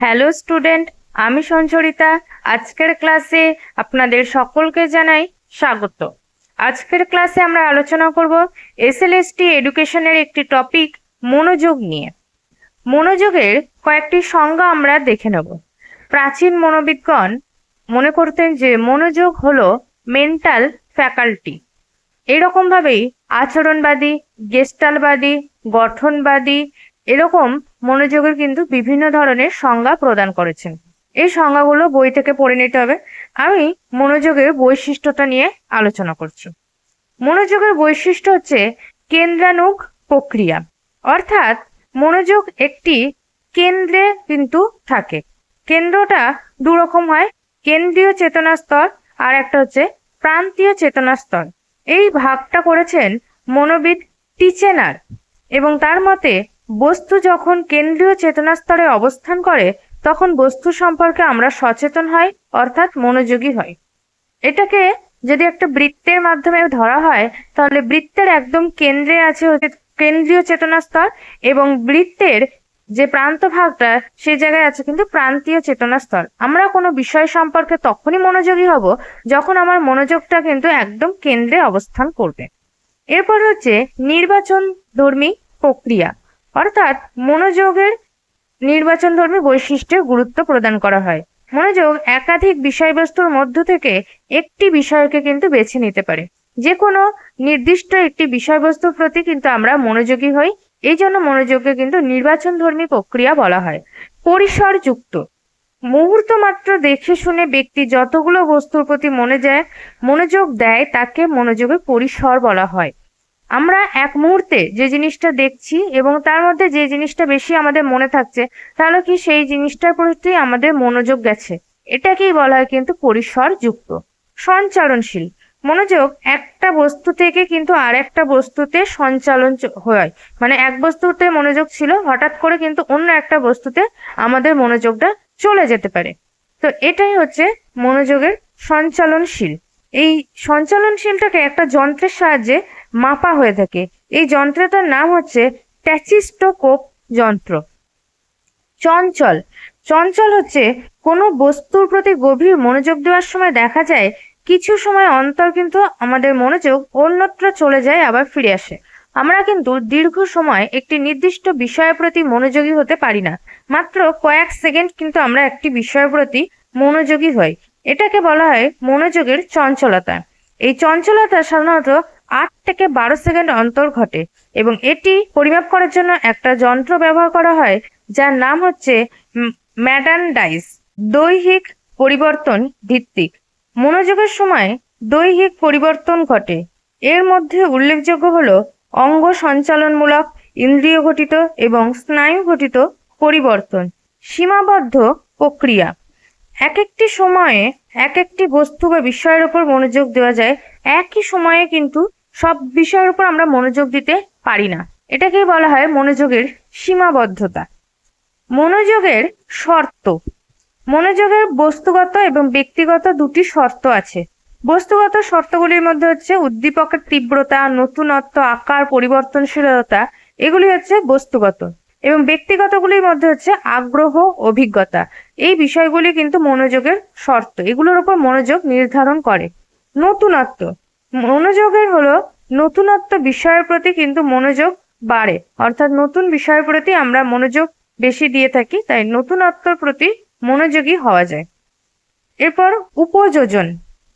Hello student আমি সঞ্চরিতা। আজকের ক্লাসে আপনাদের সকলকে জানাই স্বাগত। আজকের ক্লাসে আমরা আলোচনা করব এসএলএসটি এডুকেশনের একটি টপিক মনোযোগ নিয়ে। মনোযোগের কয়েকটি সংজ্ঞা আমরা দেখে নেব। প্রাচীন মনোবিজ্ঞান মনে করতেন যে মনোযোগ হলো মেন্টাল ফ্যাকাল্টি এরকমভাবেই আচরণবাদী গেস্টালবাদী গঠনবাদী এরকম মনোযোগের কিন্তু বিভিন্ন ধরনের সংজ্ঞা প্রদান করেছেন। এই সংজ্ঞাগুলো বই থেকে পড়ে নিতে হবে। আমি মনোযোগের বৈশিষ্ট্যটা নিয়ে আলোচনা করছি। মনোযোগের বৈশিষ্ট্য হচ্ছে কেন্দ্রানুগ প্রক্রিয়া। অর্থাৎ মনোযোগ একটি কেন্দ্রে কিন্তু থাকে। কেন্দ্রটা দু রকম হয়। কেন্দ্রীয় চেতনা স্তর আর একটা হচ্ছে প্রান্তীয় চেতনা স্তর। এই ভাগটা করেছেন মনোবিদ টিচেনার এবং তার মতে বস্তু যখন কেন্দ্রীয় চেতনা স্তরে অবস্থান করে, তখন বস্তু সম্পর্কে আমরা সচেতন হই, অর্থাৎ মনোযোগী হই। এটাকে যদি একটা বৃত্তের মাধ্যমে ধরা হয়, তাহলে বৃত্তের একদম কেন্দ্রে আছে কেন্দ্রীয় চেতনা স্তর এবং বৃত্তের যে প্রান্ত ভাগটা সে জায়গায় আছে কিন্তু প্রান্তীয় চেতনা স্তর। আমরা কোনো বিষয় সম্পর্কে তখনই মনোযোগী হব যখন আমার মনোযোগটা কিন্তু একদম কেন্দ্রে অবস্থান করবে। এরপর হচ্ছে নির্বাচন ধর্মী প্রক্রিয়া। অর্থাৎ মনোযোগের নির্বাচন ধর্মী বৈশিষ্ট্যে গুরুত্ব প্রদান করা হয়। মনোযোগ একাধিক বিষয়বস্তুর মধ্য থেকে একটি বিষয়কে কিন্তু বেছে নিতে পারে। যে কোনো নির্দিষ্ট একটি বিষয়বস্তুর প্রতি কিন্তু আমরা মনোযোগী হই, এই জন্য মনোযোগকে কিন্তু নির্বাচন ধর্মী প্রক্রিয়া বলা হয়। পরিসর যুক্ত মুহূর্ত মাত্র দেখে শুনে ব্যক্তি যতগুলো বস্তুর প্রতি মনে যায়, মনোযোগ দেয়, তাকে মনোযোগের পরিসর বলা হয়। আমরা এক মুহূর্তে যে জিনিসটা দেখছি এবং তার মধ্যে যে জিনিসটা বেশি আমাদের মনে থাকছে, তাহলে কি সেই জিনিসটার প্রতি আমাদের মনোযোগ গেছে? এটাকেই বলা হয় কিন্তু পরিসর যুক্ত সঞ্চালনশীল। মনোযোগ একটা বস্তু থেকে কিন্তু আর একটা বস্তুতে সঞ্চালন হয়। মানে এক বস্তুতে মনোযোগ ছিল, হঠাৎ করে কিন্তু অন্য একটা বস্তুতে আমাদের মনোযোগটা চলে যেতে পারে। তো এটাই হচ্ছে মনোযোগের সঞ্চালনশীল। এই সঞ্চালনশীলটাকে একটা যন্ত্রের সাহায্যে মাপা হয়ে থাকে। এই যন্ত্রটার নাম হচ্ছে ট্যাচিস্টোকোপ যন্ত্র। চঞ্চল। চঞ্চল হচ্ছে কোনো বস্তুর প্রতি গভীর মনোযোগ দেওয়ার সময় দেখা যায়, কিছু সময় অন্তর কিন্তু আমাদের মনোযোগ অন্যত্র চলে যায়, আবার ফিরে আসে। আমরা কিন্তু দীর্ঘ সময় একটি নির্দিষ্ট বিষয়ের প্রতি মনোযোগী হতে পারি না। মাত্র কয়েক সেকেন্ড কিন্তু আমরা একটি বিষয়ের প্রতি মনোযোগী হই। এটাকে বলা হয় মনোযোগের চঞ্চলতা। এই চঞ্চলতা সাধারণত আট থেকে বারো সেকেন্ড অন্তর ঘটে এবং এটি পরিমাপ করার জন্য একটা যন্ত্র ব্যবহার করা হয়, যার নাম হচ্ছে ম্যাডান ডাইস দৈহিক পরিবর্তন ভিত্তিক। মনোযোগের সময় দৈহিক পরিবর্তন ঘটে। এর মধ্যে উল্লেখযোগ্য হল অঙ্গ সঞ্চালনমূলক, ইন্দ্রিয় ঘটিত এবং স্নায়ু ঘটিত পরিবর্তন, সীমাবদ্ধ প্রক্রিয়া। এক একটি সময়ে এক একটি বস্তু বা বিষয়ের উপর মনোযোগ দেওয়া যায়। একই সময়ে কিন্তু সব বিষয়ের উপর আমরা মনোযোগ দিতে পারি না। এটাকেই বলা হয় মনোযোগের সীমাবদ্ধতা। মনোযোগের শর্ত। মনোযোগের বস্তুগত এবং ব্যক্তিগত দুটি শর্ত আছে। বস্তুগত শর্তগুলির মধ্যে হচ্ছে উদ্দীপকের তীব্রতা, নতুনত্ব, আকার, পরিবর্তনশীলতা, এগুলি হচ্ছে বস্তুগত। এবং ব্যক্তিগতগুলির মধ্যে হচ্ছে আগ্রহ, অভিজ্ঞতা। এই বিষয়গুলি কিন্তু মনোযোগের শর্ত। এগুলোর উপর মনোযোগ নির্ধারণ করে। নতুনত্ব। মনোযোগের হলো নতুনত্ব বিষয়ের প্রতি কিন্তু মনোযোগ বাড়ে। অর্থাৎ নতুন বিষয়ের প্রতি আমরা মনোযোগ বেশি দিয়ে থাকি, তাই নতুনত্বর প্রতি মনোযোগী হওয়া যায়। এরপর উপযোজন,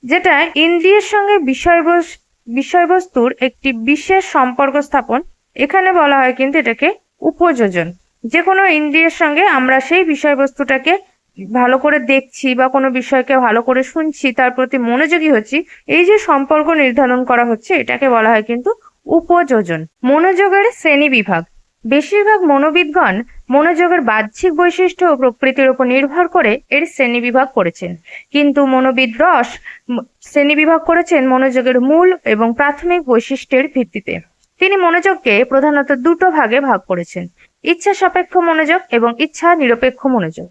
যেটা ইন্দ্রিয়ের সঙ্গে বিষয়বস্তু বিষয়বস্তুর একটি বিশেষ সম্পর্ক স্থাপন। এখানে বলা হয় কিন্তু এটাকে উপযোজন। যে কোনো ইন্দ্রিয়ের সঙ্গে আমরা সেই বিষয়বস্তুটাকে ভালো করে দেখছি বা কোনো বিষয়কে ভালো করে শুনছি, তার প্রতি মনোযোগী হচ্ছি, এই যে সম্পর্ক নির্ধারণ করা হচ্ছে, এটাকে বলা হয় কিন্তু উপযোজন, মনোযোগের শ্রেণি বিভাগ। বেশিরভাগ মনোবিদগণ মনোযোগের বাহ্যিক বৈশিষ্ট্য ও প্রকৃতির উপর নির্ভর করে এর শ্রেণীবিভাগ করেছেন। কিন্তু মনোবিদ রস শ্রেণীবিভাগ করেছেন মনোযোগের মূল এবং প্রাথমিক বৈশিষ্ট্যের ভিত্তিতে। তিনি মনোযোগকে প্রধানত দুটো ভাগে ভাগ করেছেন ইচ্ছা সাপেক্ষ মনোযোগ এবং ইচ্ছা নিরপেক্ষ মনোযোগ।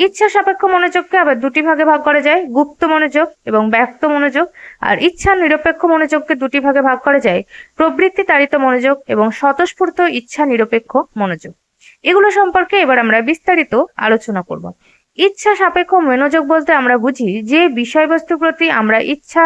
ইচ্ছা সাপেক্ষ মনোযোগকে আবার দুটি ভাগে ভাগ করা যায়, গুপ্ত মনোযোগ এবং ব্যক্ত মনোযোগ। আর ইচ্ছা নিরপেক্ষ মনোযোগকে দুটি ভাগে ভাগ করা যায়, প্রবৃত্তি তাড়িত মনোযোগ এবং স্বতঃস্ফূর্ত ইচ্ছা নিরপেক্ষ মনোযোগ। এগুলো সম্পর্কে এবার আমরা বিস্তারিত আলোচনা করব। ইচ্ছা সাপেক্ষ মনোযোগ বলতে আমরা বুঝি যে বিষয়বস্তুর প্রতি আমরা ইচ্ছা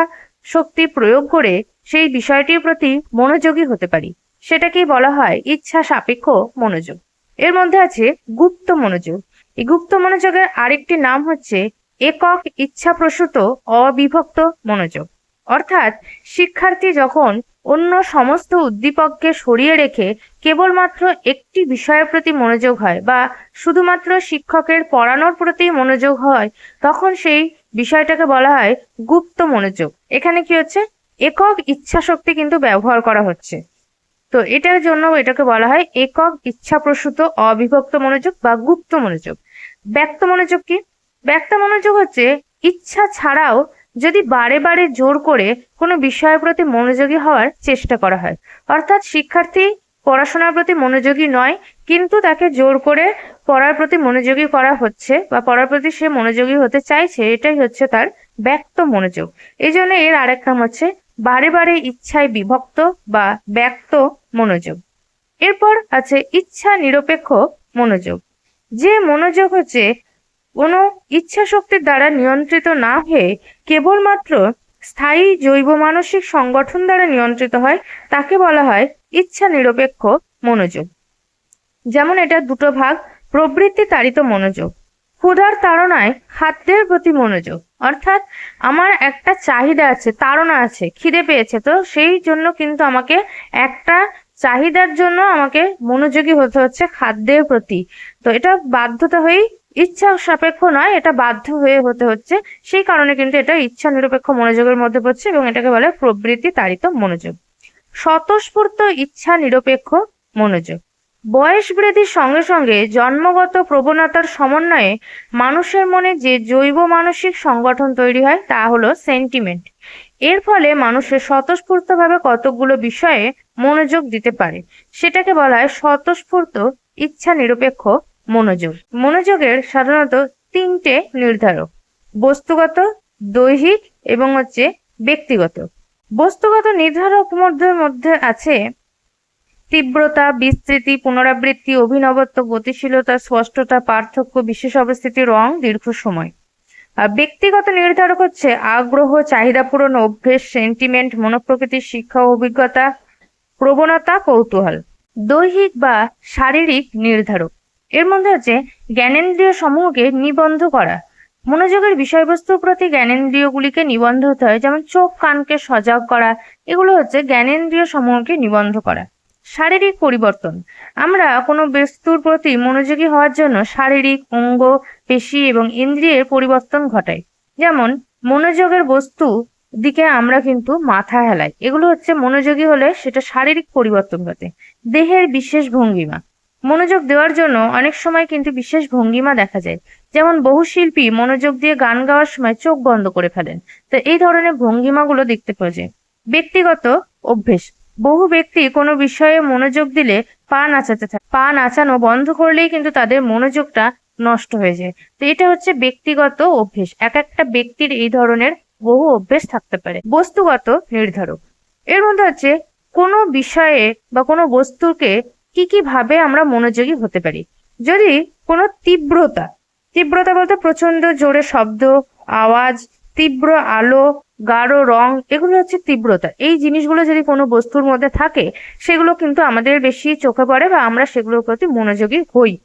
শক্তি প্রয়োগ করে সেই বিষয়টির প্রতি মনোযোগী হতে পারি। সেটাকেই বলা হয় ইচ্ছা সাপেক্ষ মনোযোগ। এর মধ্যে আছে গুপ্ত মনোযোগ। এই গুপ্ত মনোযোগের আরেকটি নাম হচ্ছে একক ইচ্ছাপ্রসূত অবিভক্ত মনোযোগ। অর্থাৎ শিক্ষার্থী যখন অন্য সমস্ত উদ্দীপককে সরিয়ে রেখে কেবলমাত্র একটি বিষয়ের প্রতি মনোযোগ হয় বা শুধুমাত্র শিক্ষকের পড়ানোর প্রতি মনোযোগ হয়, তখন সেই বিষয়টাকে বলা হয় গুপ্ত মনোযোগ। এখানে কি হচ্ছে? একক ইচ্ছা শক্তি কিন্তু ব্যবহার করা হচ্ছে। তো এটার জন্য এটাকে বলা হয় একক ইচ্ছাপ্রসূত অবিভক্ত মনোযোগ বা গুপ্ত মনোযোগ। ব্যক্ত মনোযোগ কি? ব্যক্ত মনোযোগ হচ্ছে ইচ্ছা ছাড়াও যদি বারে বারে জোর করে কোনো বিষয়ের প্রতি মনোযোগী হওয়ার চেষ্টা করা হয়। অর্থাৎ শিক্ষার্থী পড়াশোনার প্রতি মনোযোগী নয়, কিন্তু তাকে জোর করে পড়ার প্রতি মনোযোগী করা হচ্ছে বা পড়ার প্রতি সে মনোযোগী হতে চাইছে, এটাই হচ্ছে তার ব্যক্ত মনোযোগ। এই জন্য এর আরেক নাম হচ্ছে বারে বারে ইচ্ছায় বিভক্ত বা ব্যক্ত মনোযোগ। এরপর আছে ইচ্ছা নিরপেক্ষ মনোযোগ। যে মনোযোগ হচ্ছে কোনো ইচ্ছা শক্তির দ্বারা নিয়ন্ত্রিত না হয়ে কেবলমাত্র স্থায়ী জৈব মানসিক সংগঠন দ্বারা নিয়ন্ত্রিত হয়, তাকে বলা হয় ইচ্ছা নিরপেক্ষ মনোযোগ। যেমন এটা দুটো ভাগ, প্রবৃত্তি তাড়িত মনোযোগ। ক্ষুধার তাড়নায় খাদ্যের প্রতি মনোযোগ। অর্থাৎ আমার একটা চাহিদা আছে, তাড়না আছে, খিদে পেয়েছে, তো সেই জন্য কিন্তু আমাকে একটা চাহিদার জন্য আমাকে মনোযোগী হতে হচ্ছে খাদ্যের প্রতি। তো এটা বাধ্যতা হয়েই ইচ্ছা সাপেক্ষ নয়, এটা বাধ্য হয়ে হতে হচ্ছে। সেই কারণে কিন্তু এটা ইচ্ছা নিরপেক্ষ মনোযোগের মধ্যে পড়ছে এবং এটাকে বলে প্রবৃত্তি তাড়িত মনোযোগ। স্বতঃস্ফূর্ত ইচ্ছা নিরপেক্ষ মনোযোগ। বয়স বৃদ্ধির সঙ্গে সঙ্গে জন্মগত প্রবণতার সমন্বয়ে মানুষের মনে যে জৈব মানসিক সংগঠন তৈরি হয়, তা হলো সেন্টিমেন্ট। এর ফলে মানুষের স্বতঃস্ফূর্তভাবে কতকগুলো বিষয়ে মনোযোগ দিতে পারে। সেটাকে বলা হয় স্বতঃস্ফূর্ত ইচ্ছা নিরপেক্ষ মনোযোগ। মনোযোগের সাধারণত তিনটে নির্ধারক, বস্তুগত, দৈহিক এবং হচ্ছে ব্যক্তিগত। বস্তুগত নির্ধারক মধ্যে মধ্যে আছে তীব্রতা, বিস্তৃতি, পুনরাবৃত্তি, অভিনবত্ব, গতিশীলতা, স্পষ্টতা, পার্থক্য, বিশেষ অবস্থিতি, রং, দীর্ঘ সময়। আর ব্যক্তিগত নির্ধারক হচ্ছে আগ্রহ, চাহিদা পূরণ, অভ্যেস, সেন্টিমেন্ট, মনোপ্রকৃতির শিক্ষা, অভিজ্ঞতা, প্রবণতা, কৌতূহল। দৈহিক বা শারীরিক নির্ধারক। এর মধ্যে হচ্ছে জ্ঞানেন্দ্রিয় সমূহকে নিবন্ধ করা। মনোযোগের বিষয়বস্তুর প্রতি জ্ঞানেন্দ্রিয়গুলিকে নিবন্ধ হতে হয়, যেমন চোখ, কানকে সজাগ করা, এগুলো হচ্ছে জ্ঞানেন্দ্রিয় সমূহকে নিবন্ধ করা। শারীরিক পরিবর্তন। আমরা কোনো বস্তুর প্রতি মনোযোগী হওয়ার জন্য শারীরিক, অঙ্গ, পেশি এবং ইন্দ্রিয়ের পরিবর্তন ঘটাই। যেমন মনোযোগের বস্তু দিকে আমরা কিন্তু মাথা হেলাই। এগুলো হচ্ছে মনোযোগী হলে সেটা শারীরিক পরিবর্তন ঘটে। দেহের বিশেষ ভঙ্গিমা। মনোযোগ দেওয়ার জন্য অনেক সময় কিন্তু বিশেষ ভঙ্গিমা দেখা যায়। যেমন বহু শিল্পী মনোযোগ দিয়ে গান গাওয়ার সময় চোখ বন্ধ করে ফেলেন। তো এই ধরনের ভঙ্গিমাগুলো দেখতে পাওয়া যায়। ব্যক্তিগত অভ্যেস। বহু ব্যক্তি কোনো বিষয়ে মনোযোগ দিলে পা নাচাতে থাকে। পা নাচানো বন্ধ করলেই কিন্তু তাদের মনোযোগটা নষ্ট হয়ে যায়। তো এটা হচ্ছে ব্যক্তিগত অভ্যেস। এক একটা ব্যক্তির এই ধরনের বহু অভ্যেস থাকতে পারে। বস্তুগত নির্ধারক। এর মধ্যে হচ্ছে কোনো বিষয়ে বা কোনো বস্তুকে কি কি ভাবে আমরা মনোযোগী হতে পারি? যদি কোনো তীব্রতা তীব্রতা বলতে প্রচণ্ড জোরে শব্দ, আওয়াজ, তীব্র আলো, গাঢ় রং, এগুলো হচ্ছে তীব্রতা। এই জিনিসগুলো যদি কোনো বস্তুর মধ্যে থাকে, সেগুলো কিন্তু আমাদের বেশি চোখে পড়ে বা আমরা সেগুলোর প্রতি মনোযোগী হই।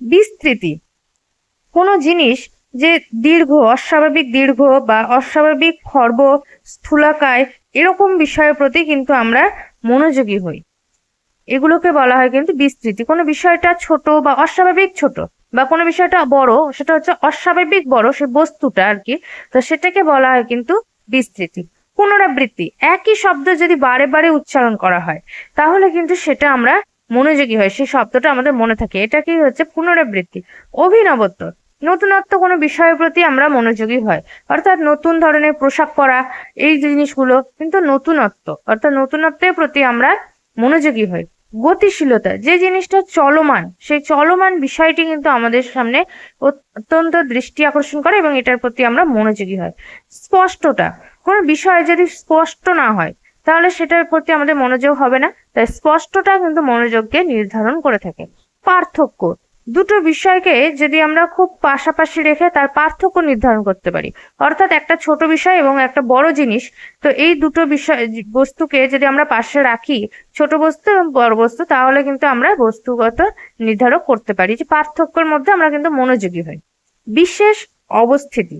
বিস্তৃতি। কোনো জিনিস যে দীর্ঘ, অস্বাভাবিক দীর্ঘ বা অস্বাভাবিক খর্ব, স্থূলাকায়, এরকম বিষয়ের প্রতি কিন্তু আমরা মনোযোগী হই। এগুলোকে বলা হয় কিন্তু বিস্তৃতি। কোনো বিষয়টা ছোট বা অস্বাভাবিক ছোট বা কোনো বিষয়টা বড়, সেটা হচ্ছে অস্বাভাবিক বড় সে বস্তুটা আর কি, তো সেটাকে বলা হয় কিন্তু বিস্তৃতি। পুনরাবৃত্তি, একই শব্দ যদি বারে বারে উচ্চারণ করা হয়, তাহলে কিন্তু সেটা আমরা মনোযোগী হয় সেই শব্দটা আমাদের মনে থাকে। এটা কি হচ্ছে পুনরাবৃত্তি অভিনবত্ব নতুনত্ব কোনো বিষয়ের প্রতি আমরা মনোযোগী হয়, অর্থাৎ নতুন ধরনের পোশাক পরা, এই জিনিসগুলো কিন্তু নতুনত্ব, অর্থাৎ নতুনত্বের প্রতি আমরা মনোযোগী হই। গতিশীলতা, যে জিনিসটা চলমান, সেই চলমান বিষয়টি কিন্তু আমাদের সামনে অত্যন্ত দৃষ্টি আকর্ষণ করে এবং এটার প্রতি আমরা মনোযোগী হয়। স্পষ্টটা কোনো বিষয় যদি স্পষ্ট না হয়, তাহলে সেটার প্রতি আমাদের মনোযোগ হবে না। তাই স্পষ্টটা কিন্তু মনোযোগকে নির্ধারণ করে থাকে। পার্থক্য দুটো বিষয়কে যদি আমরা খুব পাশাপাশি রেখে তার পার্থক্য নির্ধারণ করতে পারি। অর্থাৎ একটা ছোট বিষয় এবং একটা বড় জিনিস। তো এই দুটো বিষয়, বস্তুকে যদি আমরা পাশে রাখি, ছোট বস্তু এবং বড় বস্তু, তাহলে কিন্তু আমরা বস্তুগত নির্ধারণ করতে পারি যে পার্থক্যের মধ্যে আমরা কিন্তু মনোযোগী হই। বিশেষ অবস্থিতি।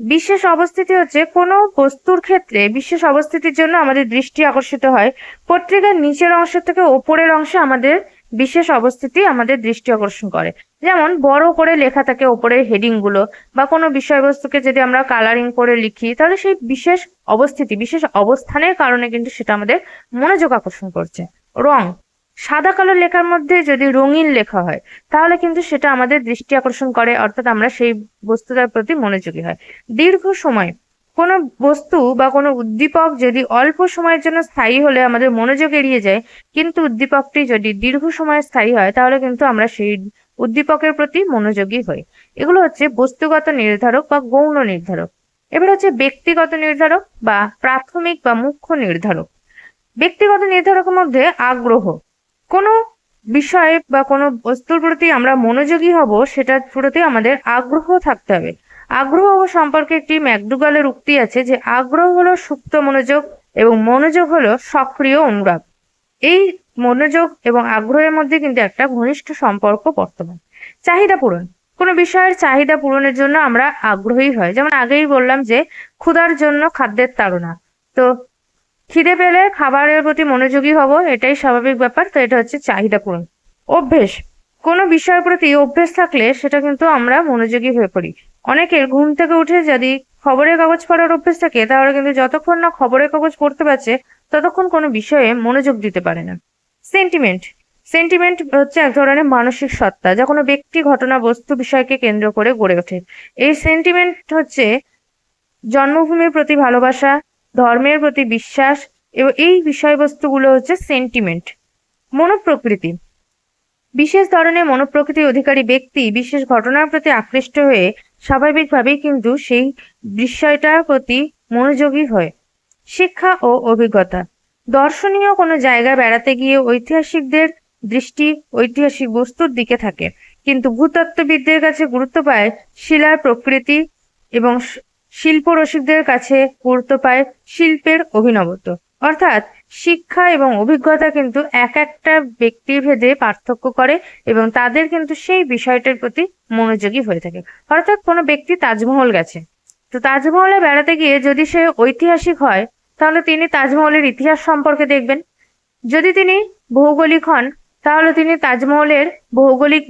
বিশেষ অবস্থিতি হচ্ছে কোনো বস্তুর ক্ষেত্রে বিশেষ অবস্থিতির জন্য আমাদের দৃষ্টি আকর্ষিত হয়। পত্রিকার নিচের অংশ থেকে ওপরের অংশে আমাদের বিশেষ অবস্থিতি আমাদের দৃষ্টি আকর্ষণ করে। যেমন, বড় করে লেখা থাকে ওপরের হেডিংগুলো বা কোনো বিষয়বস্তুকে যদি আমরা কালারিং করে লিখি, তাহলে সেই বিশেষ অবস্থিতি, বিশেষ অবস্থানের কারণে কিন্তু সেটা আমাদের মনোযোগ আকর্ষণ করছে। রং, সাদা কালো লেখার মধ্যে যদি রঙিন লেখা হয়, তাহলে কিন্তু সেটা আমাদের দৃষ্টি আকর্ষণ করে, অর্থাৎ আমরা সেই বস্তুটার প্রতি মনোযোগী হয়। দীর্ঘ সময় কোনো বস্তু বা কোনো উদ্দীপক যদি অল্প সময়ের জন্য স্থায়ী হলে আমাদের মনোযোগ এড়িয়ে যায়, কিন্তু উদ্দীপকটি যদি দীর্ঘ সময় স্থায়ী হয়, তাহলে কিন্তু আমরা সেই উদ্দীপকের প্রতি মনোযোগী হই। এগুলো হচ্ছে বস্তুগত নির্ধারক বা গৌণ নির্ধারক। এবার হচ্ছে ব্যক্তিগত নির্ধারক বা প্রাথমিক বা মুখ্য নির্ধারক। ব্যক্তিগত নির্ধারকের মধ্যে আগ্রহ। কোনো বিষয়ে বা কোনো বস্তুর প্রতি আমরা মনোযোগী হব, সেটার প্রতি আমাদের আগ্রহ থাকতে হবে। আগ্রহ সম্পর্কে একটি ম্যাকডুগালের উক্তি আছে যে আগ্রহ হলো সুপ্ত মনোযোগ এবং মনোযোগ হলো সক্রিয় অনুরাগ। এই মনোযোগ এবং আগ্রহের মধ্যে কিন্তু একটা ঘনিষ্ঠ সম্পর্ক বর্তমান। চাহিদা পূরণ। কোনো বিষয়ের চাহিদা পূরণের জন্য আমরা আগ্রহী হয়। যেমন আগেই বললাম যে ক্ষুধার জন্য খাদ্যের তাড়না। তো খিদে পেলে খাবারের প্রতি মনোযোগী হব, এটাই স্বাভাবিক ব্যাপার। তো এটা হচ্ছে চাহিদা পূরণ। অভ্যেস। কোনো বিষয়ের প্রতি অভ্যেস থাকলে সেটা কিন্তু আমরা মনোযোগী হয়ে পড়ি। অনেকের ঘুম থেকে উঠে যদি খবরের কাগজ পড়ার অভ্যেস থাকে, তাহলে কিন্তু যতক্ষণ না খবরের কাগজ পড়তে পারছে, ততক্ষণ কোনো বিষয়ে মনোযোগ দিতে পারে না। সেন্টিমেন্ট সেন্টিমেন্ট হচ্ছে এক ধরনের মানসিক সত্তা, যা কোনো ব্যক্তি ঘটনা, বস্তু বিষয়কে কেন্দ্র করে গড়ে ওঠে। এই সেন্টিমেন্ট হচ্ছে জন্মভূমির প্রতি ভালোবাসা, ধর্মের প্রতি বিশ্বাস, এবং এই বিষয়বস্তুগুলো হচ্ছে সেন্টিমেন্ট মনোপ্রকৃতি. বিশেষ ধরনের মনোপ্রকৃতি অধিকারী ব্যক্তি বিশেষ ঘটনার প্রতি আকৃষ্ট হয়ে স্বাভাবিকভাবেই কিন্তু সেই বিষয়টার প্রতি মনোযোগী হয়। শিক্ষা ও অভিজ্ঞতা। দর্শনীয় কোনো জায়গায় বেড়াতে গিয়ে ঐতিহাসিকদের দৃষ্টি ঐতিহাসিক বস্তুর দিকে থাকে। কিন্তু ভূতত্ত্ববিদদের কাছে গুরুত্ব পায় শিলার প্রকৃতি এবং শিল্প রসিকদের কাছে গুরুত্ব পায় শিল্পের অভিনবত্ব। অর্থাৎ শিক্ষা এবং অভিজ্ঞতা কিন্তু এক একটা ব্যক্তির ভেদে পার্থক্য করে এবং তাদের কিন্তু সেই বিষয়টার প্রতি মনোযোগী হয়ে থাকে। অর্থাৎ কোনো ব্যক্তি তাজমহল গেছে। তো তাজমহলে বেড়াতে গিয়ে যদি সে ঐতিহাসিক হয়, তাহলে তিনি তাজমহলের ইতিহাস সম্পর্কে দেখবেন। যদি তিনি ভৌগোলিক হন, তাহলে তিনি তাজমহলের ভৌগোলিক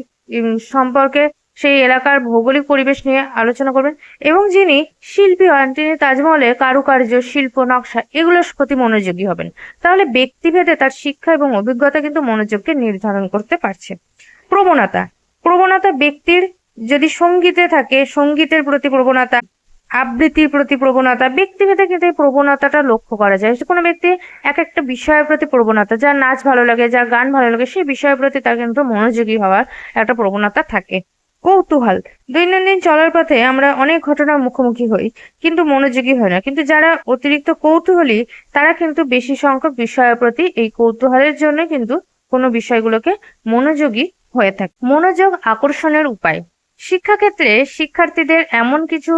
সম্পর্কে সেই এলাকার ভৌগোলিক পরিবেশ নিয়ে আলোচনা করবেন এবং যিনি শিল্পী হন, তিনি তাজমহলের কারুকার্য, শিল্প, নকশা এগুলোর প্রতি মনোযোগী হবেন। তাহলে ব্যক্তিভেদে তার শিক্ষা এবং অভিজ্ঞতা কিন্তু মনোযোগকে নির্ধারণ করতে পারছে। প্রবণতা। প্রবণতা ব্যক্তির যদি সঙ্গীতে থাকে, সঙ্গীতের প্রতি প্রবণতা, আবৃত্তির প্রতি প্রবণতা, ব্যক্তিভেদে কিন্তু এই প্রবণতাটা লক্ষ্য করা যায়। কোনো ব্যক্তি এক একটা বিষয়ের প্রতি প্রবণতা, যার নাচ ভালো লাগে, যার গান ভালো লাগে সেই বিষয়ের প্রতি তার কিন্তু মনোযোগী হওয়ার একটা প্রবণতা থাকে। কৌতূহল। দৈনন্দিন চলার পথে আমরা অনেক ঘটনার মুখোমুখি হই, কিন্তু মনোযোগী হয় না। কিন্তু যারা অতিরিক্ত কৌতূহলী, তারা কিন্তু বেশি সংখ্যক বিষয়ের প্রতি এই কৌতূহলের জন্য কিন্তু কোনো বিষয়গুলোকে মনোযোগী হয়ে থাকে। মনোযোগ আকর্ষণের উপায়। শিক্ষাক্ষেত্রে শিক্ষার্থীদের এমন কিছু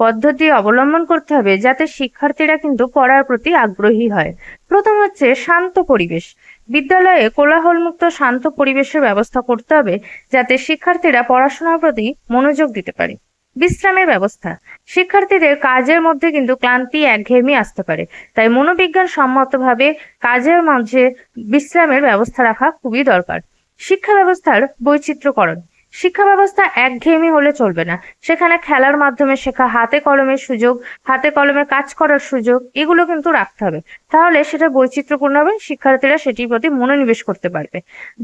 পদ্ধতি অবলম্বন করতে হবে যাতে শিক্ষার্থীরা কিন্তু পড়ার প্রতি আগ্রহী হয়। প্রথম হচ্ছে শান্ত পরিবেশ। বিদ্যালয়ে কোলাহলমুক্ত শান্ত পরিবেশের ব্যবস্থা করতে হবে যাতে শিক্ষার্থীরা পড়াশোনার প্রতি মনোযোগ দিতে পারে। বিশ্রামের ব্যবস্থা। শিক্ষার্থীদের কাজের মধ্যে কিন্তু ক্লান্তি একঘেয়েমি আসতে পারে। তাই মনোবিজ্ঞান সম্মতভাবে কাজের মাঝে বিশ্রামের ব্যবস্থা রাখা খুবই দরকার। শিক্ষা ব্যবস্থার বৈচিত্র্যকরণ। শিক্ষা ব্যবস্থা একঘেয়েমি হলে চলবে না। সেখানে খেলার মাধ্যমে শেখা, হাতে কলমের সুযোগ, হাতে কলমের কাজ করার সুযোগ, এগুলো কিন্তু রাখতে হবে। তাহলে সেটা বৈচিত্র্যপূর্ণ হবে, শিক্ষার্থীরা সেটির প্রতি মনোনিবেশ করতে পারবে।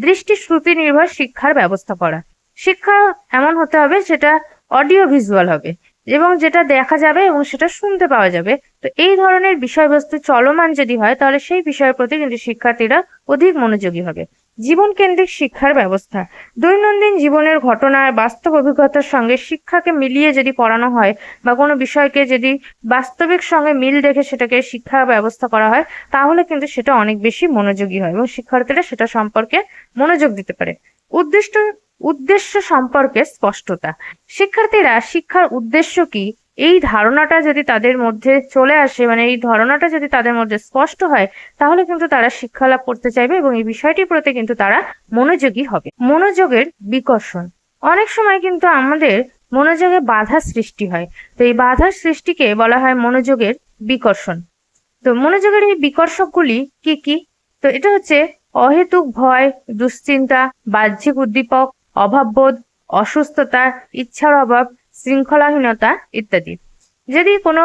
দৃষ্টি শ্রুতি নির্ভর শিক্ষার ব্যবস্থা করা। শিক্ষা এমন হতে হবে সেটা অডিও ভিজুয়াল হবে এবং যেটা দেখা যাবে এবং সেটা শুনতে পাওয়া যাবে। তো এই ধরনের বিষয়বস্তু চলমান যদি হয়, তাহলে সেই বিষয়ের প্রতি কিন্তু শিক্ষার্থীরা অধিক মনোযোগী হবে। জীবন কেন্দ্রিক শিক্ষার ব্যবস্থা। দৈনন্দিন জীবনের ঘটনার বাস্তব অভিজ্ঞতার সঙ্গে শিক্ষাকে মিলিয়ে যদি পড়ানো হয় বা কোনো বিষয়কে যদি বাস্তবিক সঙ্গে মিল দেখে সেটাকে শিক্ষা ব্যবস্থা করা হয়, তাহলে কিন্তু সেটা অনেক বেশি মনোযোগী হয় এবং শিক্ষার্থীরা সেটা সম্পর্কে মনোযোগ দিতে পারে। উদ্দিষ্ট উদ্দেশ্য সম্পর্কে স্পষ্টতা। শিক্ষার্থীরা শিক্ষার উদ্দেশ্য কি? এই ধারণাটা যদি তাদের মধ্যে চলে আসে মানে এই ধারণাটা যদি তাদের মধ্যে স্পষ্ট হয়, তাহলে কিন্তু তারা শিক্ষা লাভ করতে চাইবে এবং এই বিষয়টির প্রতি কিন্তু তারা মনোযোগী হবে। মনোযোগের বিকর্ষণ। অনেক সময় কিন্তু আমাদের মনোযোগে বাধা সৃষ্টি হয়। তো এই বাধার সৃষ্টিকে বলা হয় মনোযোগের বিকর্ষণ। তো মনোযোগের এই বিকর্ষকগুলি কি কি? তো এটা হচ্ছে অহেতুক ভয়, দুশ্চিন্তা, বাহ্যিক উদ্দীপক, অভাববোধ, অসুস্থতা, ইচ্ছার অভাব শৃঙ্খলাহীনতা ইত্যাদি। যদি কোনো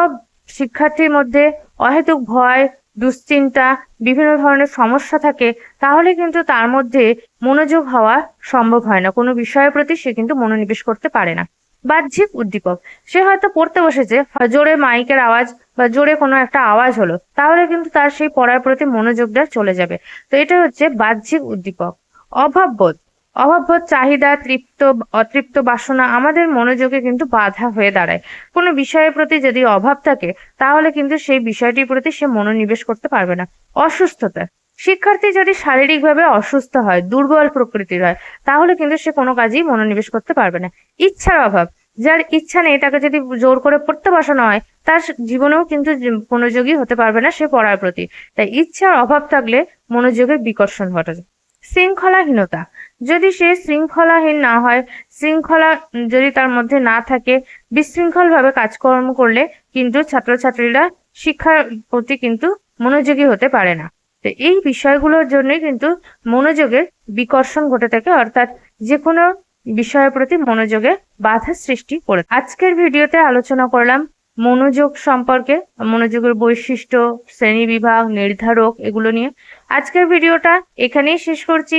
শিক্ষার্থীর মধ্যে অহেতুক ভয়, দুশ্চিন্তা, বিভিন্ন ধরনের সমস্যা থাকে, তাহলে কিন্তু তার মধ্যে মনোযোগ হওয়া সম্ভব হয় না। কোনো বিষয়ের প্রতি সে কিন্তু মনোনিবেশ করতে পারে না। বাহ্যিক উদ্দীপক, সে হয়তো পড়তে বসেছে জোরে মাইকের আওয়াজ, বা জোরে কোনো একটা আওয়াজ হলো, তাহলে কিন্তু তার সেই পড়ার প্রতি মনোযোগটা চলে যাবে। তো এটা হচ্ছে বাহ্যিক উদ্দীপক। অভাববোধ অভাববোধ চাহিদা, তৃপ্ত, অতৃপ্ত বাসনা আমাদের মনোযোগে কিন্তু বাধা হয়ে দাঁড়ায়। কোনো বিষয়ের প্রতি যদি অভাব থাকে, তাহলে কিন্তু সেই বিষয়টির প্রতি সে মনোনিবেশ করতে পারবে না। অসুস্থতা। শিক্ষার্থী যদি শারীরিকভাবে অসুস্থ হয়, দুর্বল প্রকৃতির হয়, তাহলে কিন্তু সে কোনো কাজেই মনোনিবেশ করতে পারবে না। ইচ্ছার অভাব। যার ইচ্ছা নেই, তাকে যদি জোর করে পড়তে বসানো হয়, তার জীবনেও কিন্তু মনোযোগী হতে পারবে না সে পড়ার প্রতি। তাই ইচ্ছার অভাব থাকলে মনোযোগের বিকর্ষণ ঘটে। শৃঙ্খলাহীনতা। যদি সে শৃঙ্খলাহীন না হয়, শৃঙ্খলা যদি তার মধ্যে না থাকে বিশৃঙ্খল ভাবে কাজকর্ম করলে কিন্তু ছাত্রছাত্রীরা শিক্ষার প্রতি কিন্তু মনোযোগী হতে পারে না। তো এই বিষয়গুলোর জন্যই কিন্তু মনোযোগের বিকর্ষণ ঘটে থাকে, অর্থাৎ যে কোনো বিষয়ের প্রতি মনোযোগে বাধা সৃষ্টি করে আজকের ভিডিওতে আলোচনা করলাম মনোযোগ সম্পর্কে, মনোযোগের বৈশিষ্ট্য শ্রেণীবিভাগ নির্ধারক, এগুলো নিয়ে। আজকের ভিডিওটা এখানেই শেষ করছি।